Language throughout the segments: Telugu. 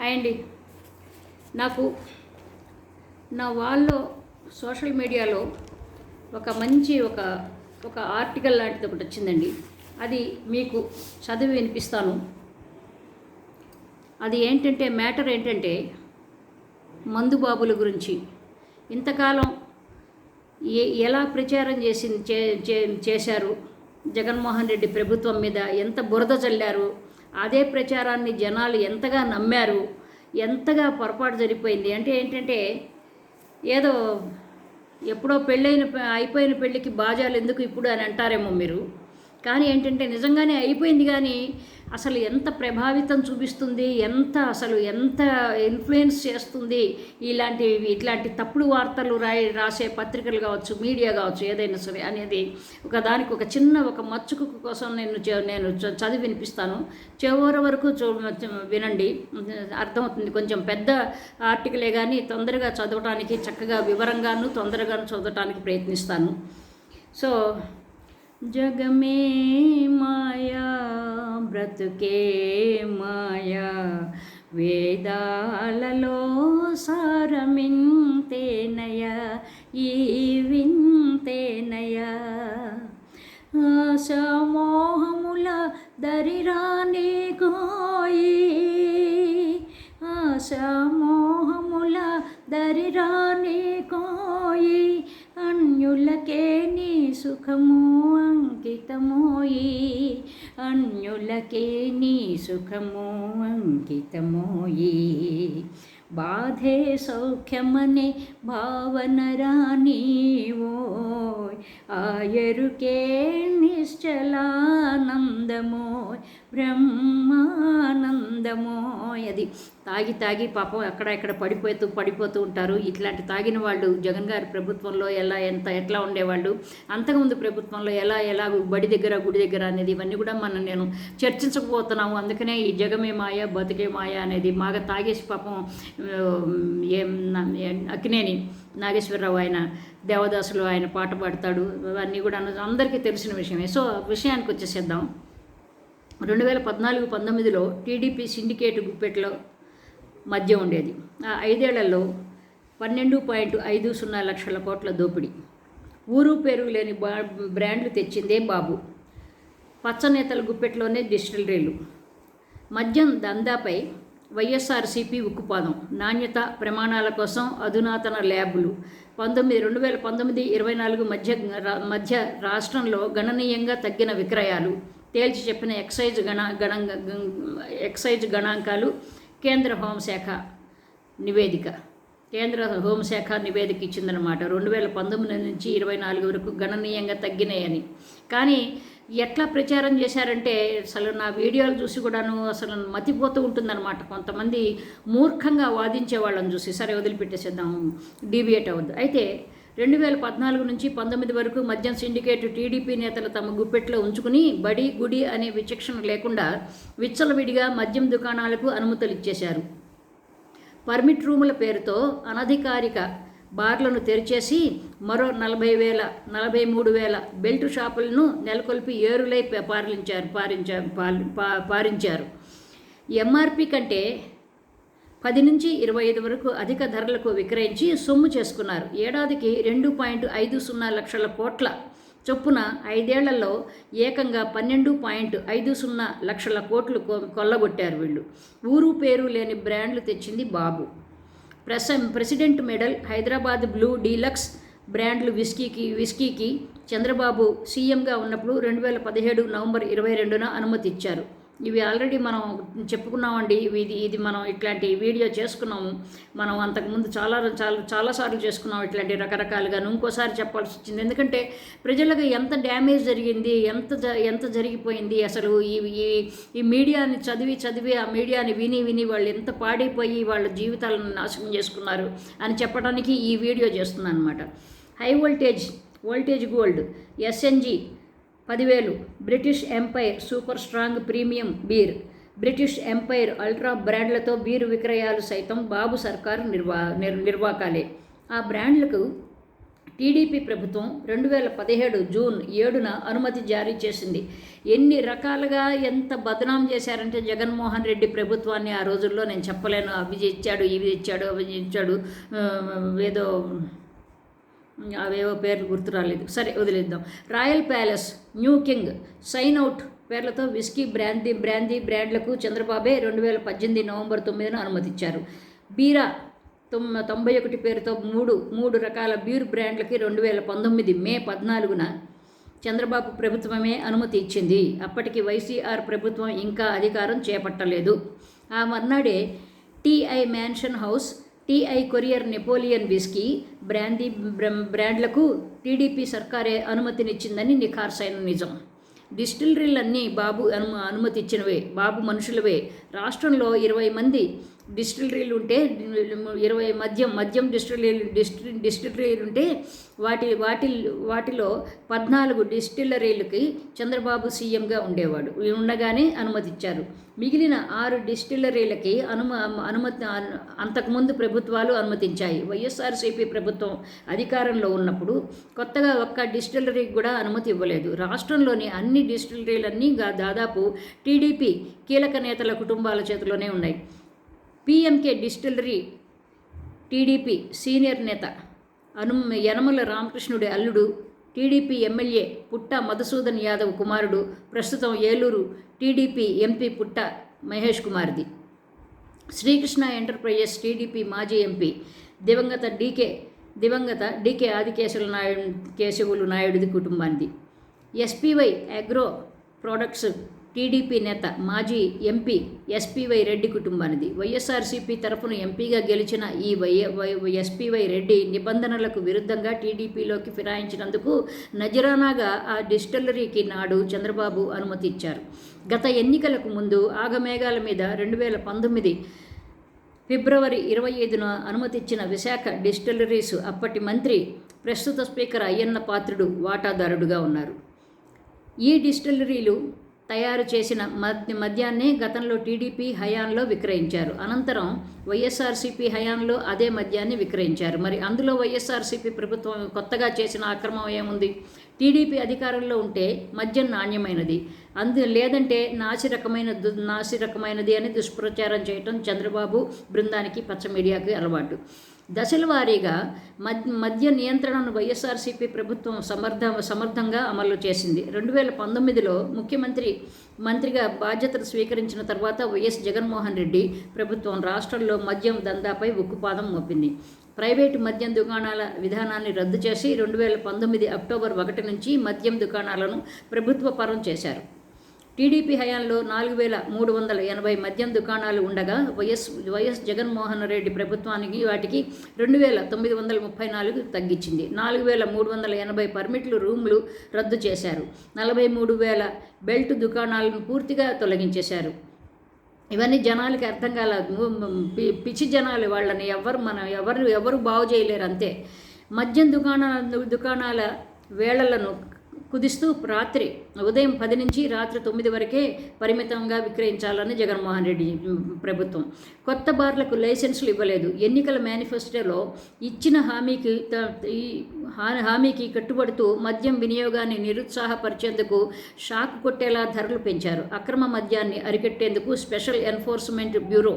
హాయ్ అండి నాకు నా వాళ్ళలో సోషల్ మీడియాలో ఒక మంచి ఒక ఒక ఆర్టికల్ లాంటిది ఒకటి వచ్చిందండి. అది మీకు చదివి వినిపిస్తాను. అది ఏంటంటే మ్యాటర్ ఏంటంటే మందుబాబుల గురించి. ఇంతకాలం ఏ ఎలా ప్రచారం చేసింది చే చే- చేశారు? జగన్మోహన్ రెడ్డి ప్రభుత్వం మీద ఎంత బురద చల్లారు అదే ప్రచారాన్ని జనాలు ఎంతగా నమ్మారు ఎంతగా పొరపాటు జరిగిపోయింది అంటే ఏంటంటే ఏదో ఎప్పుడో పెళ్ళైన అయిపోయిన పెళ్ళికి బాజాలు ఎందుకు ఇప్పుడు అని అంటారేమో మీరు. కానీ ఏంటంటే నిజంగానే అయిపోయింది కానీ అసలు ఎంత ప్రభావితం చూపిస్తుంది ఎంత అసలు ఎంత ఇన్ఫ్లుయెన్స్ చేస్తుంది ఇలాంటి ఇట్లాంటి తప్పుడు వార్తలు రాయి రాసే పత్రికలు కావచ్చు మీడియా కావచ్చు ఏదైనా సరే అనేది ఒక దానికి ఒక చిన్న ఒక మచ్చుకు కోసం నేను చ- నేను చదివి వినిపిస్తాను. చివరి వరకు చూ వినండి. అర్థమవుతుంది. కొంచెం పెద్ద ఆర్టికలే కానీ తొందరగా చదవడానికి చక్కగా వివరంగాను తొందరగాను చదవటానికి ప్రయత్నిస్తాను. సో జగమే మాయా బ్రతుకే మాయా. వేదాలలో సారమింతేనయ ఈ వింతేనయ. ఆశమోహముల దరిరాని గోయి ఆశమోహముల దరిరా అన్యులకే నీ సుఖము అంకితమోయి అన్యులకే నీ సుఖము అంకితమోయి బాధే సౌఖ్యమనే భావన రానివో ఆయరుకే నిశ్చలానందమోయ్ బ్రహ్మానందమోయది. అది తాగి తాగి పాపం అక్కడ ఇక్కడ పడిపోతూ పడిపోతూ ఉంటారు. ఇట్లాంటి తాగిన వాళ్ళు జగన్ గారి ప్రభుత్వంలో ఎలా ఎంత ఎట్లా ఉండేవాళ్ళు? అంతకుముందు ప్రభుత్వంలో ఎలా ఎలా బడి దగ్గర గుడి దగ్గర అనేది ఇవన్నీ కూడా మనం నేను చర్చించకపోతున్నాము అందుకనే ఈ జగమే మాయ బతికే మాయ అనేది మాగా తాగేసి పాపం ఏం అక్కినేని నాగేశ్వరరావు ఆయన దేవదాసులు ఆయన పాట పాడతాడు. అవన్నీ కూడా అందరికీ తెలిసిన విషయమే. సో విషయానికి వచ్చేసేద్దాం. రెండు వేల పద్నాలుగు పంతొమ్మిదిలో టీడీపీ సిండికేట్ గుప్పెట్లో మధ్య ఉండేది. ఆ ఐదేళ్ళలో పన్నెండు పాయింట్ ఐదు సున్నా లక్షల కోట్ల దోపిడీ. ఊరు పేరు లేని బా బ్రాండ్లు తెచ్చిందే బాబు. పచ్చనేతల గుప్పెట్లోనే డిస్టిలరీలు మద్యం దందాపై వైఎస్ఆర్సీపీ ఉక్కుపాదం. నాణ్యత ప్రమాణాల కోసం అధునాతన ల్యాబులు. పంతొమ్మిది రెండు వేల పంతొమ్మిది ఇరవై నాలుగు మధ్య మధ్య రాష్ట్రంలో గణనీయంగా తగ్గిన విక్రయాలు. తేల్చి చెప్పిన ఎక్సైజ్ గణ గణంగ ఎక్సైజ్ గణాంకాలు కేంద్ర హోంశాఖ నివేదిక. కేంద్ర హోంశాఖ నివేదిక ఇచ్చిందనమాట రెండు వేల పంతొమ్మిది నుంచి ఇరవై నాలుగు వరకు గణనీయంగా తగ్గినాయని. కానీ ఎట్లా ప్రచారం చేశారంటే అసలు నా వీడియోలు చూసి కూడాను అసలు మతిపోతూ ఉంటుందన్నమాట. కొంతమంది మూర్ఖంగా వాదించే వాళ్ళని చూసి సరే వదిలిపెట్టేసేద్దాం డీబియేట్ అవ్వద్దు. అయితే రెండు వేల పద్నాలుగు నుంచి పంతొమ్మిది వరకు మద్యం సిండికేట్ టీడీపీ నేతలు తమ గుప్పెట్లో ఉంచుకుని బడి గుడి అనే విచక్షణ లేకుండా విచ్చలవిడిగా మద్యం దుకాణాలకు అనుమతులు ఇచ్చేశారు పర్మిట్ రూముల పేరుతో అనధికారిక బార్లను తెరిచేసి మరో నలభై వేల నలభై మూడు వేల బెల్ట్ షాపులను నెలకొల్పి ఏరులై పారించారు పారించారు పా- పారించారు. ఎంఆర్పి కంటే పది నుంచి ఇరవై ఐదు వరకు అధిక ధరలకు విక్రయించి సొమ్ము చేసుకున్నారు. ఏడాదికి రెండు పాయింట్ ఐదు సున్నా లక్షల కోట్ల చొప్పున ఐదేళ్ళలో ఏకంగా పన్నెండు పాయింట్ ఐదు సున్నా లక్షల కోట్లు కొ- కొల్లగొట్టారు వీళ్ళు. ఊరు పేరు లేని బ్రాండ్లు తెచ్చింది Babu. ప్రెస president medal Hyderabad blue deluxe బ్రాండ్లు విస్కీకి విస్కీకి చంద్రబాబు సీఎంగా ఉన్నప్పుడు రెండు వేల పదిహేడు నవంబర్ ఇరవై రెండున అనుమతి ఇచ్చారు ఇవి ఆల్రెడీ మనం చెప్పుకున్నామండి. ఇవి ఇది ఇది మనం ఇట్లాంటి వీడియో చేసుకున్నాము. మనం అంతకుముందు చాలా చాలా చాలాసార్లు చేసుకున్నాం ఇట్లాంటి రకరకాలుగా. ఇంకోసారి చెప్పాల్సి వచ్చింది. ఎందుకంటే ప్రజలకు ఎంత డ్యామేజ్ జరిగింది ఎంత జ ఎంత జరిగిపోయింది అసలు ఈ ఈ ఈ మీడియాని చదివి చదివి ఆ మీడియాని విని విని వాళ్ళు ఎంత పాడైపోయి వాళ్ళ జీవితాలను నాశనం చేసుకున్నారు అని చెప్పడానికి ఈ వీడియో చేస్తున్నాను అనమాట high voltage voltage gold SNG పదివేలు. British empire super strong premium beer. British empire ultra బ్రాండ్లతో beer విక్రయాలు సైతం బాబు సర్కారు నిర్వా నిర్ నిర్వాకాలే. ఆ బ్రాండ్లకు టీడీపీ ప్రభుత్వం రెండు వేల పదిహేడు జూన్ ఏడున అనుమతి జారీ చేసింది. ఎన్ని రకాలుగా ఎంత బదనాం చేశారంటే జగన్మోహన్ రెడ్డి ప్రభుత్వాన్ని ఆ రోజుల్లో నేను చెప్పలేను. అవి ఇచ్చాడు ఇవి ఇచ్చాడు అవి ఇచ్చాడు ఏదో అవేవో పేర్లు గుర్తు రాలేదు సరే వదిలేద్దాం. Royal palace new king sign out పేర్లతో విస్కీ బ్రాందీ బ్రాందీ బ్రాండ్లకు చంద్రబాబే రెండు వేల పద్దెనిమిది నవంబర్ తొమ్మిదిన అనుమతిచ్చారు. బీరా తొమ్ తొంభై ఒకటి పేరుతో మూడు మూడు రకాల బీర్ బ్రాండ్లకి రెండు వేల పంతొమ్మిది మే పద్నాలుగున చంద్రబాబు ప్రభుత్వమే అనుమతి ఇచ్చింది. అప్పటికి వైసీఆర్ ప్రభుత్వం ఇంకా అధికారం చేపట్టలేదు. ఆ మర్నాడే TI mansion house TI courier Napoleon whisky brandy బ్రాండ్లకు TDP సర్కారే అనుమతినిచ్చిందని నిఖార్సైన నిజం. డిస్టిలరీలన్నీ బాబు అను అనుమతి ఇచ్చినవే బాబు మనుషులవే. రాష్ట్రంలో ఇరవై మంది డిస్టిలరీలు ఉంటే ఇరవై మద్యం మద్యం డిస్టిలరీలు డిస్టి డిస్టిలరీలు ఉంటే వాటి వాటి వాటిలో పద్నాలుగు డిస్టిలరీలకి చంద్రబాబు సీఎంగా ఉండేవాడు. ఉండగానే అనుమతిచ్చారు. మిగిలిన ఆరు డిస్టిలరీలకి అనుమ అనుమతి అంతకుముందు ప్రభుత్వాలు అనుమతించాయి. వైఎస్ఆర్సీపీ ప్రభుత్వం అధికారంలో ఉన్నప్పుడు కొత్తగా ఒక్క డిస్టిలరీకి కూడా అనుమతి ఇవ్వలేదు. రాష్ట్రంలోని అన్ని డిస్టిలరీలన్నీ దాదాపు టీడీపీ కీలక నేతల కుటుంబాల చేతిలోనే ఉన్నాయి. పిఎంకే డిస్టిలరీ టీడీపీ సీనియర్ నేత అను యనమల రామకృష్ణుడి అల్లుడు టీడీపీ ఎమ్మెల్యే పుట్ట మధుసూదన్ యాదవ్ కుమారుడు ప్రస్తుతం ఏలూరు టీడీపీ ఎంపీ పుట్ట మహేష్ కుమార్ది. శ్రీకృష్ణ ఎంటర్ప్రైజెస్ టీడీపీ మాజీ ఎంపీ దివంగత డీకే దివంగత డీకే ఆదికేశవులు నాయుడు కేశవులు నాయుడిది కుటుంబానికి ఎస్పీవై అగ్రో ప్రొడక్ట్స్ టీడీపీ నేత మాజీ ఎంపీ ఎస్పీవై రెడ్డి కుటుంబానిది. వైఎస్ఆర్సీపీ తరఫున ఎంపీగా గెలిచిన ఈ వై వై ఎస్పీవై రెడ్డి నిబంధనలకు విరుద్ధంగా టీడీపీలోకి ఫిరాయించినందుకు నజరానాగా ఆ డిస్టిలరీకి నాడు చంద్రబాబు అనుమతి ఇచ్చారు గత ఎన్నికలకు ముందు ఆగమేఘాల మీద రెండు వేల పంతొమ్మిది ఫిబ్రవరి ఇరవై ఐదున అనుమతిచ్చిన విశాఖ డిస్టిలరీస్ అప్పటి మంత్రి ప్రస్తుత స్పీకర్ అయ్యన్న పాత్రుడు వాటాదారుడుగా ఉన్నారు. ఈ డిస్టిలరీలు తయారు చేసిన మద్య మద్యాన్ని గతంలో టీడీపీ హయాంలో విక్రయించారు. అనంతరం వైఎస్ఆర్సీపీ హయాంలో అదే మద్యాన్ని విక్రయించారు. మరి అందులో వైఎస్ఆర్సీపీ ప్రభుత్వం కొత్తగా చేసిన అక్రమం ఏముంది? టీడీపీ అధికారంలో ఉంటే మద్యం నాణ్యమైనది. అందు లేదంటే నాసి రకమైన దు నాసి రకమైనది అని దుష్ప్రచారం చేయటం చంద్రబాబు బృందానికి పచ్చ మీడియాకి అలవాటు. దశల వారీగా మద్ మద్య నియంత్రణను వైఎస్ఆర్సీపీ ప్రభుత్వం సమర్థ సమర్థంగా అమలు చేసింది. రెండు వేల పంతొమ్మిదిలో ముఖ్యమంత్రి మంత్రిగా బాధ్యతలు స్వీకరించిన తర్వాత వైఎస్ జగన్మోహన్ రెడ్డి ప్రభుత్వం రాష్ట్రంలో మద్యం దందాపై ఉక్కుపాదం మోపింది. ప్రైవేటు మద్యం దుకాణాల విధానాన్ని రద్దు చేసి రెండు వేల పంతొమ్మిది అక్టోబర్ ఒకటి నుంచి మద్యం దుకాణాలను ప్రభుత్వ పరం చేశారు. టీడీపీ హయాంలో నాలుగు వేల మూడు వందల ఎనభై మద్యం దుకాణాలు ఉండగా వైఎస్ వైఎస్ జగన్మోహన్ రెడ్డి ప్రభుత్వానికి వాటికి రెండు వేల తొమ్మిది వందల ముప్పై నాలుగు తగ్గించింది. నాలుగు వేల మూడు వందల ఎనభై పర్మిట్లు రూమ్లు రద్దు చేశారు. నలభై మూడు వేల బెల్ట్ దుకాణాలను పూర్తిగా తొలగించేశారు. ఇవన్నీ జనాలకి అర్థం కాల పి- పిచ్చి జనాలు వాళ్ళని ఎవరు మనం ఎవరు ఎవరు బాగు చేయలేరు అంతే. మద్యం దుకాణాల దుకాణాల వేళలను కుదిస్తూ రాత్రి ఉదయం పది నుంచి రాత్రి తొమ్మిది వరకే పరిమితంగా విక్రయించాలని జగన్మోహన్ రెడ్డి ప్రభుత్వం. కొత్త బార్లకు లైసెన్సులు ఇవ్వలేదు. ఎన్నికల మేనిఫెస్టోలో ఇచ్చిన హామీకి ఈ హామీకి కట్టుబడుతూ మద్యం వినియోగాన్ని నిరుత్సాహపరిచేందుకు షాక్ కొట్టేలా ధరలు పెంచారు. అక్రమ మద్యాన్ని అరికట్టేందుకు స్పెషల్ ఎన్ఫోర్స్మెంట్ బ్యూరో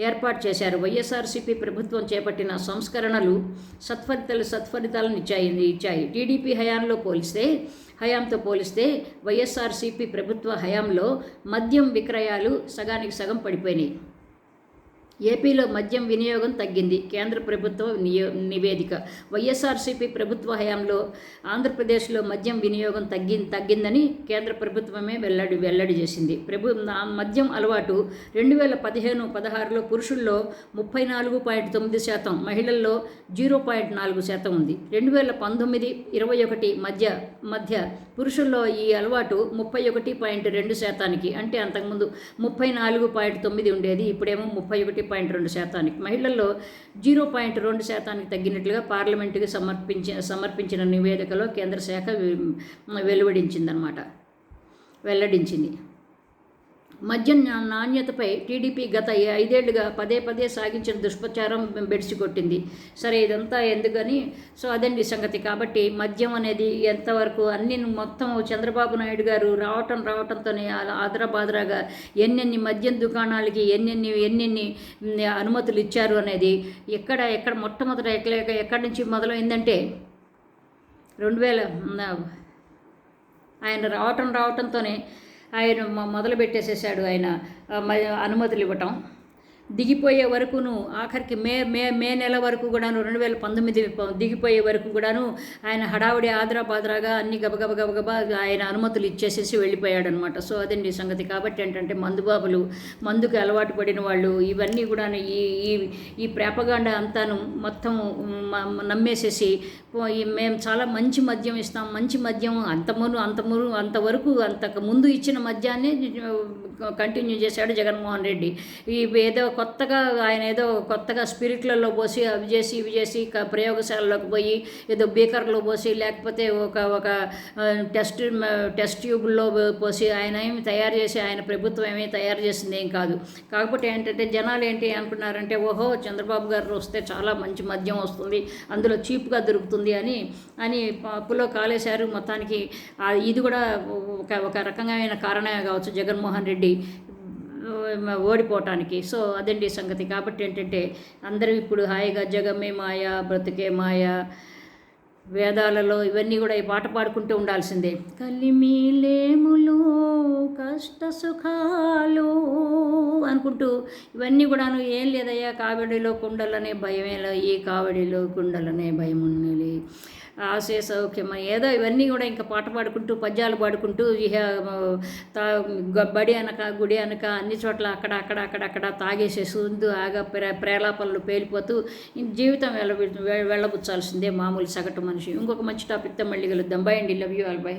ఏర్పాటు చేశారు. వైఎస్ఆర్సీపీ ప్రభుత్వం చేపట్టిన సంస్కరణలు సత్ఫలితాలు సత్ఫలితాలను ఇచ్చాయి ఇచ్చాయి. టీడీపీ హయాంలో పోలిస్తే హయాంతో పోలిస్తే వైఎస్ఆర్సీపీ ప్రభుత్వ హయాంలో మద్యం విక్రయాలు సగానికి సగం పడిపోయినాయి. ఏపీలో మద్యం వినియోగం తగ్గింది. కేంద్ర ప్రభుత్వ నియో నివేదిక. వైఎస్ఆర్సీపీ ప్రభుత్వ హయాంలో ఆంధ్రప్రదేశ్లో మద్యం వినియోగం తగ్గి తగ్గిందని కేంద్ర ప్రభుత్వమే వెల్లడి వెల్లడి చేసింది. ప్రభు మద్యం అలవాటు రెండు వేల పదిహేను పదహారులో పురుషుల్లో ముప్పై నాలుగు పాయింట్ తొమ్మిది శాతం మహిళల్లో జీరో పాయింట్ నాలుగు శాతం ఉంది. రెండు వేల పంతొమ్మిది ఇరవై ఒకటి మధ్య మధ్య పురుషుల్లో ఈ అలవాటు ముప్పై ఒకటి పాయింట్ రెండు శాతానికి అంటే అంతకుముందు ముప్పై నాలుగు పాయింట్ తొమ్మిది ఉండేది ఇప్పుడేమో ముప్పై ఒకటి పాయింట్ రెండు శాతానికి. మహిళల్లో జీరో పాయింట్ రెండు శాతానికి తగ్గినట్లుగా పార్లమెంటుకి సమర్పించి సమర్పించిన నివేదికలో కేంద్ర శాఖ వెలువడించిందనమాట వెల్లడించింది. మద్యం నాణ్యతపై టీడీపీ గత ఐదేళ్ళుగా పదే పదే సాగించిన దుష్ప్రచారం బెడిసి కొట్టింది సరే ఇదంతా ఎందుకని? సో అదండి సంగతి. కాబట్టి మద్యం అనేది ఎంతవరకు అన్ని మొత్తం చంద్రబాబు నాయుడు గారు రావటం రావటంతోనే అలా ఆదరాబాదరాగా ఎన్నెన్ని మద్యం దుకాణాలకి ఎన్నెన్ని ఎన్నెన్ని అనుమతులు ఇచ్చారు అనేది ఎక్కడ ఎక్కడ మొట్టమొదట ఎక్కడ ఎక్కడి నుంచి మొదలైందంటే రెండు వేల ఆయన రావటం రావటంతోనే ఆయన మొదలు పెట్టేసేసాడు ఆయన మ- అనుమతులు ఇవ్వటం. దిగిపోయే వరకును ఆఖరికి మే మే మే నెల వరకు కూడాను రెండు వేల పంతొమ్మిది దిగిపోయే వరకు కూడాను ఆయన హడావుడి ఆదరాపాదరాగా అన్ని గబగబ గబగబా ఆయన అనుమతులు ఇచ్చేసేసి వెళ్ళిపోయాడు అనమాట సో అదండి సంగతి. కాబట్టి ఏంటంటే మందుబాబులు మందుకు అలవాటు పడిన వాళ్ళు ఇవన్నీ కూడా ఈ ఈ ఈ ప్రేపగాండ అంతాను మొత్తం నమ్మేసేసి మేము చాలా మంచి మద్యం ఇస్తాం మంచి మద్యం అంతమును అంతమును అంతవరకు అంతకు ముందు ఇచ్చిన మద్యాన్ని కంటిన్యూ చేశాడు జగన్మోహన్ రెడ్డి. ఈ ఏదో కొత్తగా ఆయన ఏదో కొత్తగా స్పిరిట్లలో పోసి అవి చేసి ఇవి చేసి ప్రయోగశాలలోకి పోయి ఏదో బీకర్లో పోసి లేకపోతే ఒక ఒక టెస్ట్ టెస్ట్ ట్యూబ్లో పోసి ఆయన ఏమి తయారు చేసి ఆయన ప్రభుత్వం ఏమీ తయారు చేసింది ఏం కాదు. కాకపోతే ఏంటంటే జనాలు ఏంటి అనుకున్నారంటే ఓహో చంద్రబాబు గారు వస్తే చాలా మంచి మద్యం వస్తుంది అందులో చీప్గా దొరుకుతుంది అని అని పప్పులో కాలేశారు. మొత్తానికి ఇది కూడా ఒక ఒక రకమైన కారణమే కావచ్చు జగన్మోహన్ రెడ్డి. ఓడిపోవటానికి. సో అదండి సంగతి. కాబట్టి ఏంటంటే అందరూ ఇప్పుడు హాయిగా జగమే మాయ బ్రతికే మాయ వేదాలలో ఇవన్నీ కూడా ఈ పాట పాడుకుంటూ ఉండాల్సిందే. కలిమిలేములు కష్ట సుఖాలు అనుకుంటూ ఇవన్నీ కూడాను ఏం లేదయ్యా కావిడిలో కుండలనే భయమేలా ఈ కావిడిలో కుండలనే భయం ఆశయ సౌఖ్యం ఏదో ఇవన్నీ కూడా ఇంకా పాట పాడుకుంటూ పద్యాలు పాడుకుంటూ తా గ- బడి అనక గుడి అనక అన్ని చోట్ల అక్కడ అక్కడ అక్కడ అక్కడ తాగేసేసి సూందు ఆగా ప్రే ప్రేలాపనలు పేలిపోతూ జీవితం వెళ్ళ వెళ్ళబుచ్చాల్సిందే మామూలు సగటు మనిషి. ఇంకొక మంచి టాపిక్తో మళ్ళీ కలుద్దాం. బై అండి. Love you all by